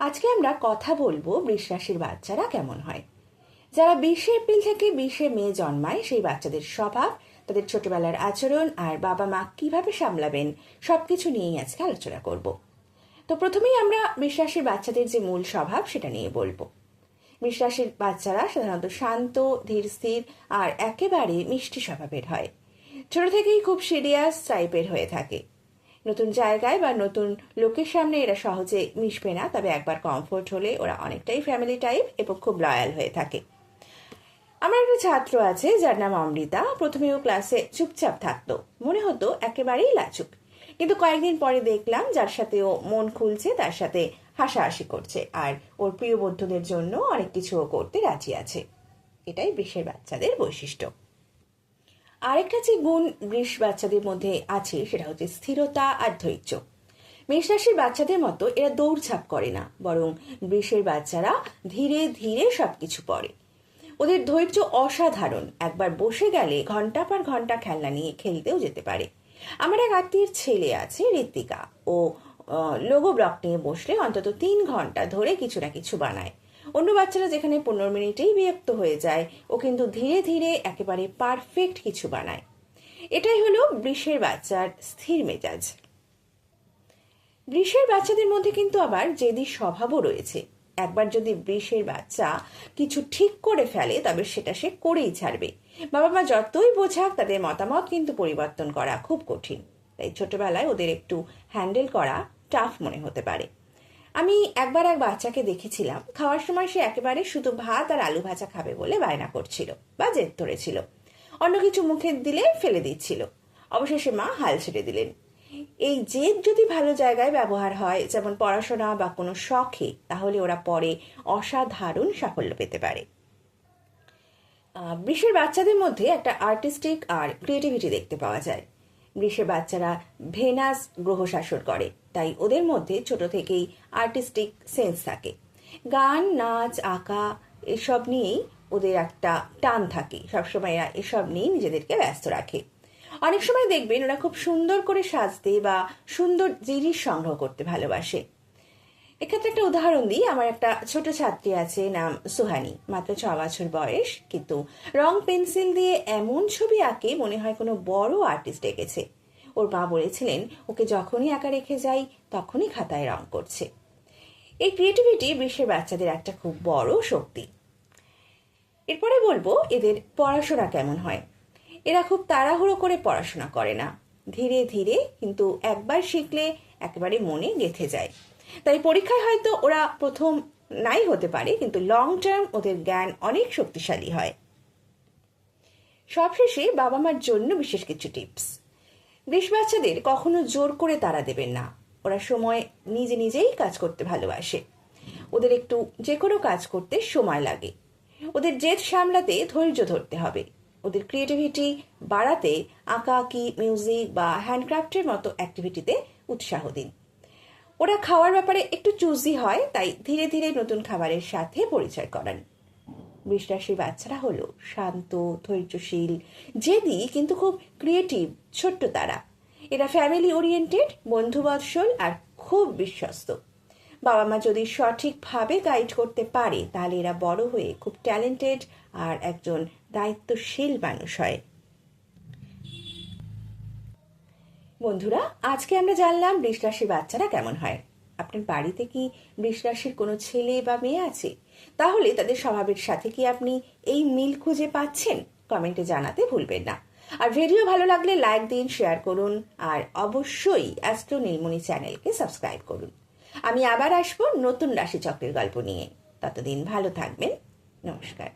আজকে আমরা কথা বলব বৃষ রাশির বাচ্চারা কেমন হয়। যারা বিশে এপ্রিল থেকে বিশে মে জন্মায়, সেই বাচ্চাদের স্বভাব, তাদের ছোটবেলার আচরণ আর বাবা মা কীভাবে সামলাবেন, সবকিছু নিয়েই আজকে আলোচনা করব। তো প্রথমেই আমরা রাশির বাচ্চাদের যে মূল স্বভাব, সেটা নিয়ে বলব। রাশির বাচ্চারা সাধারণত শান্ত, ধীর, স্থির আর একেবারে মিষ্টি স্বভাবের হয়। ছোট থেকেই খুব সিরিয়াস টাইপের হয়ে থাকে। নতুন জায়গায় বা নতুন লোকের সামনে এরা সহজে মিশবে না, তবে একবার কমফোর্ট হলে ওরা অনেকটাই ফ্যামিলি টাইপ এবং খুব লয়াল হয়ে থাকে। আমার একটা ছাত্র আছে, যার নাম অমৃতা। প্রথমে ও ক্লাসে চুপচাপ থাকতো। মনে হতো একেবারেই লাচুক কিন্তু কয়েকদিন পরে দেখলাম যার সাথে ও মন খুলছে, তার সাথে হাসাহাসি করছে। আর ওর প্রিয় বন্ধুদের জন্য অনেক কিছু ও করতে রাজি আছে। এটাই বৃষের বাচ্চাদের বৈশিষ্ট্য। আরেকটা যে গুণ বৃষ বাচ্চাদের মধ্যে আছে, সেটা হচ্ছে স্থিরতা আর ধৈর্য। মেষ রাশির বাচ্চাদের মতো এরা দৌড়ঝাঁপ করে না, বরং বৃষের বাচ্চারা ধীরে ধীরে সবকিছু পড়ে। ওদের ধৈর্য অসাধারণ, একবার বসে গেলে ঘণ্টা পর ঘণ্টা খেলনা নিয়ে খেলতেও যেতে পারে। আমার এক আত্মীয়ের ছেলে আছে, ঋত্বিকা। ও লোগো ব্লক নিয়ে বসলে অন্তত তিন ঘণ্টা ধরে কিছু না কিছু বানায়। অন্য বাচ্চারা যেখানে পনেরো মিনিটেই বিরক্ত হয়ে যায়, ও কিন্তু ধীরে ধীরে একেবারে পারফেক্ট কিছু বানায়। এটাই হলো বৃষের বাচ্চার স্থির মেজাজ। বৃষের বাচ্চাদের মধ্যে কিন্তু আবার জেদি স্বভাবও রয়েছে। একবার যদি বৃষের বাচ্চা কিছু ঠিক করে ফেলে, তবে সেটা সে করেই ছাড়বে। বাবা মা যতই বোঝাক, তাদের মতামত কিন্তু পরিবর্তন করা খুব কঠিন। তাই ছোটবেলায় ওদের একটু হ্যান্ডেল করা টাফ মনে হতে পারে। আমি একবার এক বাচ্চাকে দেখেছিলাম। খাওয়ার সময় সে একেবারে শুধু ভাত আর আলু ভাজা খাবে বলে বায়না করছিল বা জেদ ধরেছিল। অন্য কিছু মুখে দিলে ফেলে দিচ্ছিল। অবশেষে মা হাল ছেড়ে দিলেন। এই জেদ যদি ভালো জায়গায় ব্যবহার হয়, যেমন পড়াশোনা বা কোনো শখে, তাহলে ওরা পরে অসাধারণ সাফল্য পেতে পারে। বিশ্বের বাচ্চাদের মধ্যে একটা আর্টিস্টিক আর ক্রিয়েটিভিটি দেখতে পাওয়া যায়। বৃষের বাচ্চারা ভেনাস গ্রহ শাসন করে। তাই ওদের মধ্যে ছোট থেকেই আর্টিস্টিক সেন্স থাকে। গান, নাচ, আঁকা এসব নিয়েই ওদের একটা টান থাকে। সবসময় এরা এসব নিয়েই নিজেদেরকে ব্যস্ত রাখে। অনেক সময় দেখবেন ওরা খুব সুন্দর করে সাজতে বা সুন্দর জিনিস সংগ্রহ করতে ভালোবাসে। এক্ষেত্রে একটা উদাহরণ দিই। আমার একটা ছোট ছাত্রী আছে, নাম সুহানি। মাত্র ছ বছর বয়স, কিন্তু রং পেন্সিল দিয়ে এমন ছবি আঁকে, মনে হয় কোনো বড় আর্টিস্ট এঁকেছে। ওর মা বলেছিলেন, ওকে যখনই আঁকা রেখে যাই, তখনই খাতায় রং করছে। এই ক্রিয়েটিভিটি বিশ্বের বাচ্চাদের একটা খুব বড় শক্তি। এরপরে বলব, এদের পড়াশোনা কেমন হয়? এরা খুব তাড়াহুড়ো করে পড়াশোনা করে না। ধীরে ধীরে কিন্তু একবার শিখলে একেবারে মনে গেঁথে যায়। তাই পরীক্ষায় হয়তো ওরা প্রথম নাই হতে পারে, কিন্তু লং টার্ম ওদের জ্ঞান অনেক শক্তিশালী হয়। সবশেষে বাবা মার জন্য বিশেষ কিছু টিপস বৃষ বাচ্চাদের কখনো জোর করে তারা দেবেন না। ওরা সময় নিজে নিজেই কাজ করতে ভালোবাসে। ওদের একটু যে কোনো কাজ করতে সময় লাগে। ওদের জেদ সামলাতে ধৈর্য ধরতে হবে। ওদের ক্রিয়েটিভিটি বাড়াতে আঁকা আঁকি মিউজিক বা হ্যান্ডক্রাফটের মতো অ্যাক্টিভিটিতে উৎসাহ দিন। ওরা খাওয়ার ব্যাপারে একটু চুজি হয়, তাই ধীরে ধীরে নতুন খাবারের সাথে পরিচয় করান। বৃষরাশির বাচ্চারা হলো শান্ত, ধৈর্যশীল, জেদি কিন্তু খুব ক্রিয়েটিভ ছোট্ট তারা। এরা ফ্যামিলি ওরিয়েন্টেড বন্ধুবৎসল আর খুব বিশ্বস্ত। বাবা মা যদি সঠিকভাবে গাইড করতে পারে, তাহলে এরা বড় হয়ে খুব ট্যালেন্টেড আর একজন দায়িত্বশীল মানুষ হয়। বন্ধুরা, আজকে আমরা জানলাম বৃষ রাশির বাচ্চারা কেমন হয়। আপনার বাড়িতে কি বৃষ রাশির কোনো ছেলে বা মেয়ে আছে? তাহলে তাদের স্বভাবের সাথে কি আপনি এই মিল খুঁজে পাচ্ছেন? কমেন্টে জানাতে ভুলবেন না। আর ভিডিও ভালো লাগলে লাইক দিন, শেয়ার করুন, আর অবশ্যই অ্যাস্ট্রো নীলমণি চ্যানেলকে সাবস্ক্রাইব করুন। আমি আবার আসব নতুন রাশি চক্রের গল্প নিয়ে। ততদিন ভালো থাকবেন। নমস্কার।